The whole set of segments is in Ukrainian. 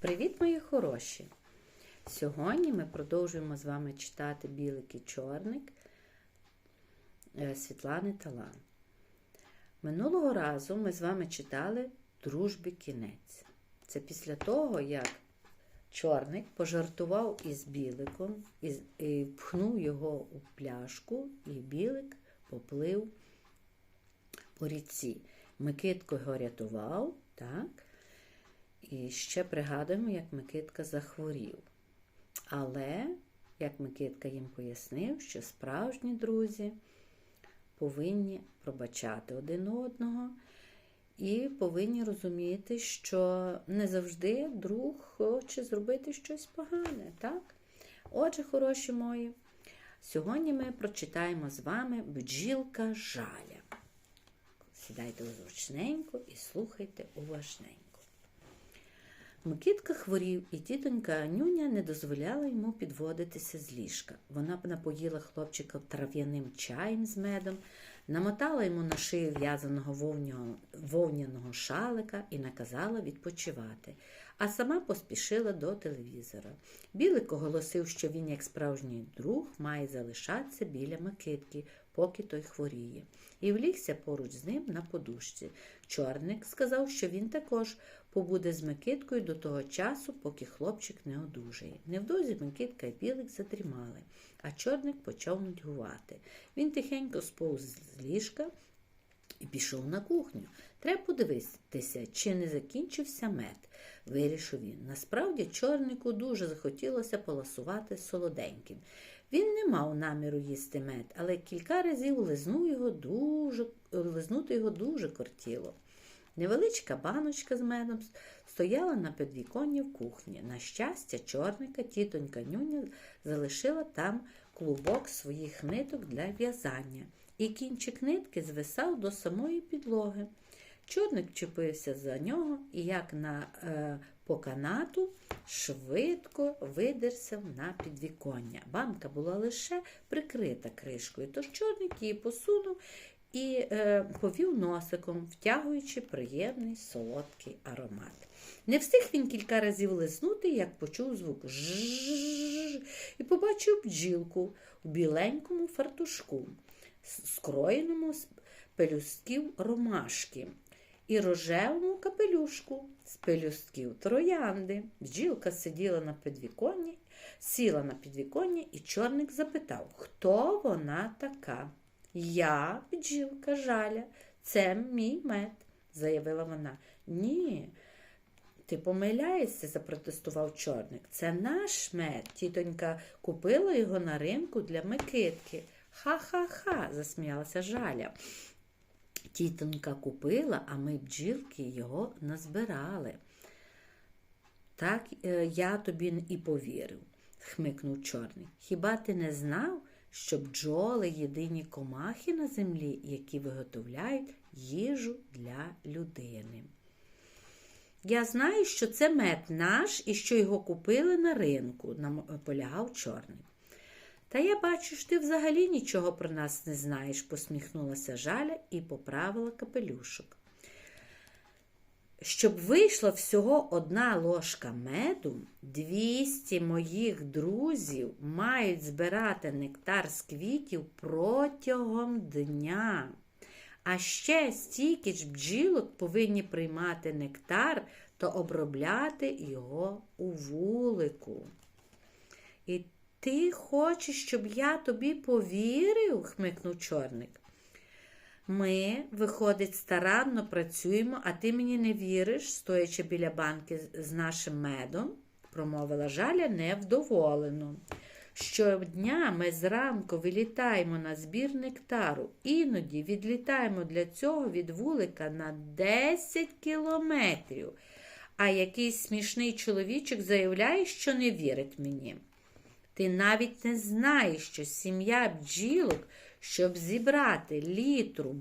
Привіт, мої хороші! Сьогодні ми продовжуємо з вами читати Білик і Чорник е, Світлани Талан. Минулого разу ми з вами читали Дружбі кінець. Це після того, як чорник пожартував із біликом, і пхнув його у пляшку, і білик поплив по ріці. Микитко його рятував, так? І ще пригадуємо, як Микитка захворів. Але, як Микитка їм пояснив, що справжні друзі повинні пробачати один одного і повинні розуміти, що не завжди друг хоче зробити щось погане. так? Отже, хороші мої, сьогодні ми прочитаємо з вами бджілка жаля. Сідайте зручненько і слухайте уважненько. Микитка хворів, і тітонька Нюня не дозволяла йому підводитися з ліжка. Вона б напоїла хлопчика трав'яним чаєм з медом, намотала йому на шию в'язаного вовняного шалика і наказала відпочивати, а сама поспішила до телевізора. Білик оголосив, що він, як справжній друг, має залишатися біля Микитки, поки той хворіє, і влігся поруч з ним на подушці. Чорник сказав, що він також побуде з Микиткою до того часу, поки хлопчик не одужає. Невдовзі Микитка і Білик задрімали, а чорник почав нудьгувати. Він тихенько сповз з ліжка і пішов на кухню. Треба подивитися, чи не закінчився мед, вирішив він. Насправді, чорнику дуже захотілося поласувати солоденьким. Він не мав наміру їсти мед, але кілька разів лизнув його дуже, лизнути його дуже кортіло. Невеличка баночка з медом стояла на підвіконні в кухні. На щастя, чорника тітонька нюня залишила там клубок своїх ниток для в'язання, і кінчик нитки звисав до самої підлоги. Чорник чепився за нього і, як на е, по канату, швидко видерся на підвіконня. Банка була лише прикрита кришкою, тож чорник її посунув і е, повів носиком, втягуючи приємний солодкий аромат. Не встиг він кілька разів лизнути, як почув звук «жжжж» і побачив бджілку у біленькому фартушку, скроєному з пелюстків ромашки і рожевому капелюшку з пелюстків троянди. Бджілка сиділа на підвіконні, сіла на підвіконні, і чорник запитав, хто вона така. Я, бджілка жаля, це мій мед, заявила вона. Ні, ти помиляєшся, запротестував чорник. Це наш мед. Тітонька купила його на ринку для Микитки. Ха-ха-ха, засміялася жаля. Тітонька купила, а ми бджілки його назбирали. Так е, я тобі і повірив, хмикнув чорний. Хіба ти не знав, що бджоли єдині комахи на землі, які виготовляють їжу для людини? Я знаю, що це мед наш і що його купили на ринку, наполягав чорний. Та я бачу, що ти взагалі нічого про нас не знаєш, посміхнулася Жаля і поправила капелюшок. Щоб вийшла всього одна ложка меду, 200 моїх друзів мають збирати нектар з квітів протягом дня. А ще стільки ж бджілок повинні приймати нектар та обробляти його у вулику. І ти хочеш, щоб я тобі повірив? хмикнув чорник. Ми, виходить, старанно працюємо, а ти мені не віриш, стоячи біля банки з нашим медом, промовила жаля невдоволено. Щодня ми зранку вилітаємо на збір нектару, іноді відлітаємо для цього від вулика на 10 кілометрів. А якийсь смішний чоловічок заявляє, що не вірить мені. Ти навіть не знаєш, що сім'я бджілок, щоб зібрати літру,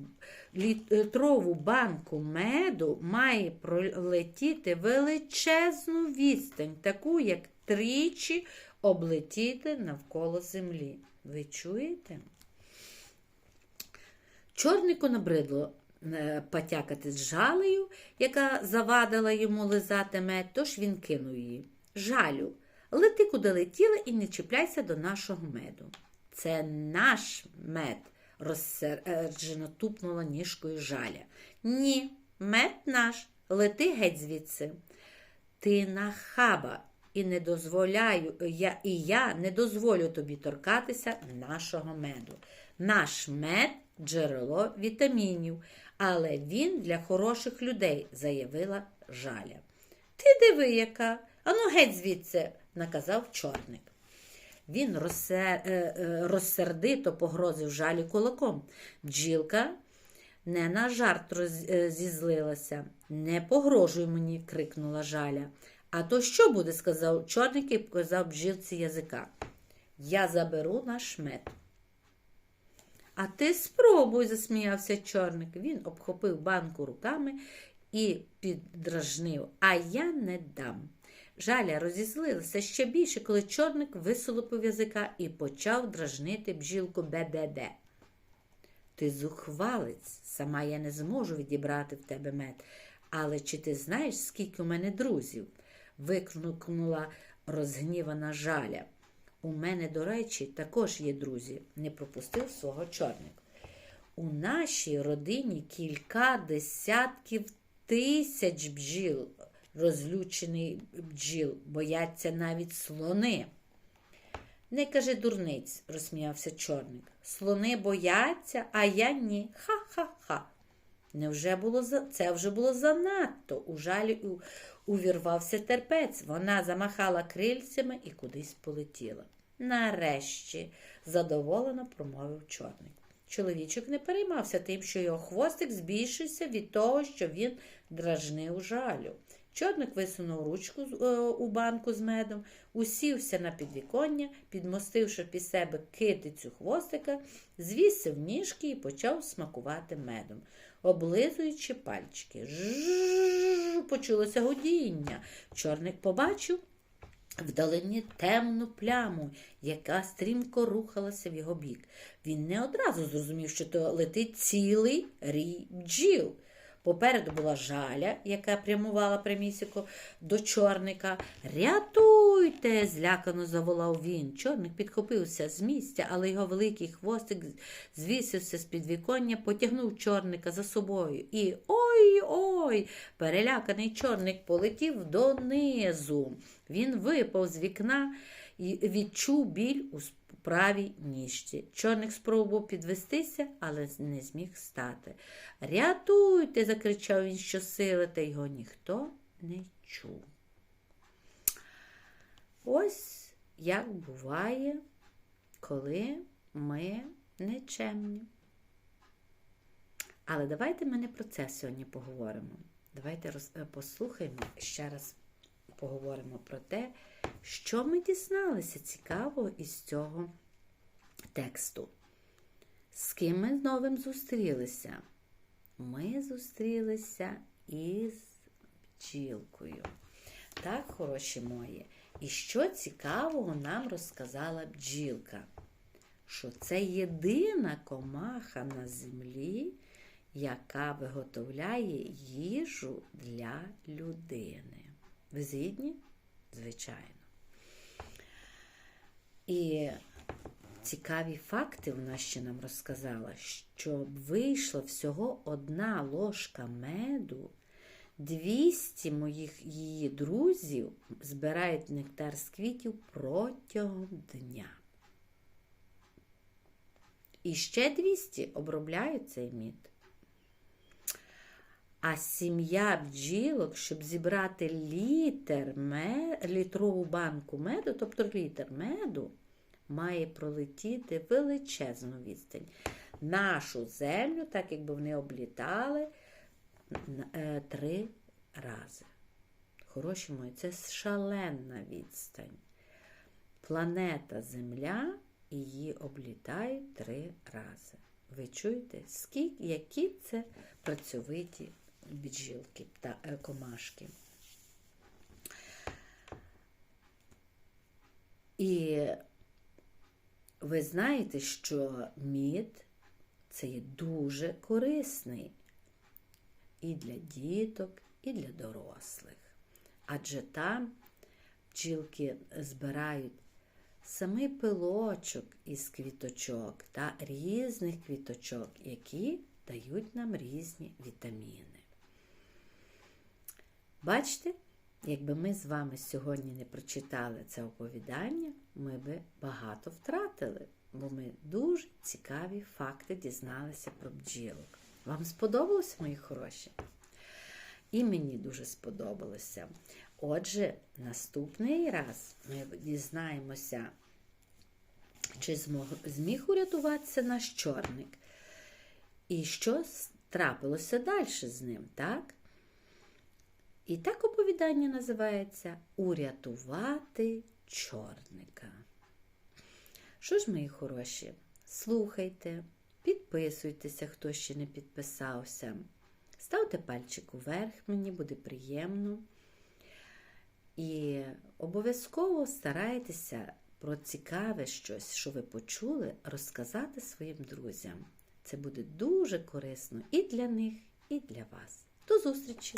літрову банку меду, має пролетіти величезну відстань, таку, як тричі облетіти навколо землі. Ви чуєте? Чорнику набридло е, потякати з жалею, яка завадила йому лизати мед, тож він кинув її. Жалю, лети куди летіла і не чіпляйся до нашого меду. Це наш мед, розсерджено тупнула ніжкою жаля. Ні, мед наш, лети геть звідси. Ти нахаба і не дозволяю, я, і я не дозволю тобі торкатися нашого меду. Наш мед джерело вітамінів, але він для хороших людей, заявила жаля. Ти диви, яка, ану геть звідси, наказав чорник. Він е, е, розсердито погрозив жалі кулаком. Бджілка не на жарт розізлилася. Не погрожуй мені, крикнула жаля. А то що буде? сказав чорник і показав бджілці язика. Я заберу наш мед. А ти спробуй, засміявся чорник. Він обхопив банку руками і піддражнив, а я не дам. Жаля розізлилася ще більше, коли чорник висолопив язика і почав дражнити бджілку бе-бе-бе. Ти зухвалець, сама я не зможу відібрати в тебе мед. Але чи ти знаєш, скільки у мене друзів? викрикнула розгнівана жаля. У мене, до речі, також є друзі, не пропустив свого чорник. У нашій родині кілька десятків тисяч бджіл, розлючений бджіл, бояться навіть слони. Не кажи дурниць, розсміявся чорник. Слони бояться, а я ні. Ха-ха-ха. Невже було. Це вже було занадто. У жалі увірвався терпець. Вона замахала крильцями і кудись полетіла. Нарешті, задоволено промовив чорник. Чоловічок не переймався тим, що його хвостик збільшився від того, що він дражнив жалю. Чорник висунув ручку е, у банку з медом, усівся на підвіконня, підмостивши під себе китицю хвостика, звісив ніжки і почав смакувати медом, облизуючи пальчики. Жжж, почулося гудіння. Чорник побачив вдалині темну пляму, яка стрімко рухалася в його бік. Він не одразу зрозумів, що то летить цілий рій бджіл. Попереду була жаля, яка прямувала прямісіко до чорника. Рятуйте! злякано заволав він. Чорник підхопився з місця, але його великий хвостик звісився з підвіконня, потягнув чорника за собою. І ой-ой! Переляканий чорник полетів донизу. Він випав з вікна і відчув біль у правій ніжці. Чорник спробував підвестися, але не зміг стати. Рятуйте, закричав він щосили, та його ніхто не чув. Ось як буває, коли ми нечемні. Але давайте ми не про це сьогодні поговоримо. Давайте послухаємо ще раз поговоримо про те, що ми дізналися цікавого із цього тексту. З ким ми новим зустрілися? Ми зустрілися із бджілкою. Так, хороші мої. І що цікавого нам розказала бджілка? Що це єдина комаха на землі, яка виготовляє їжу для людини. Ви згідні? Звичайно. І цікаві факти вона ще нам розказала, що вийшла всього одна ложка меду. 200 моїх її друзів збирають нектар з квітів протягом дня. І ще 200 обробляють цей мід. А сім'я бджілок, щоб зібрати літр мед, літрову банку меду, тобто літр меду, має пролетіти величезну відстань. Нашу землю, так якби вони облітали е, три рази. Хороші мої, це шаленна відстань. Планета Земля її облітають три рази. Ви чуєте, скільки, які це працьовиті бджілки та комашки. І ви знаєте, що мід це є дуже корисний і для діток, і для дорослих. Адже там бджілки збирають самий пилочок із квіточок та різних квіточок, які дають нам різні вітаміни. Бачите, якби ми з вами сьогодні не прочитали це оповідання, ми би багато втратили, бо ми дуже цікаві факти дізналися про бджілок. Вам сподобалося, мої хороші? І мені дуже сподобалося. Отже, наступний раз ми дізнаємося, чи змог, зміг урятуватися наш чорник. І що трапилося далі з ним, так? І так оповідання називається Урятувати чорника. Що ж, мої хороші, слухайте, підписуйтеся, хто ще не підписався. Ставте пальчик уверх, мені буде приємно. І обов'язково старайтеся про цікаве щось, що ви почули, розказати своїм друзям. Це буде дуже корисно і для них, і для вас. До зустрічі!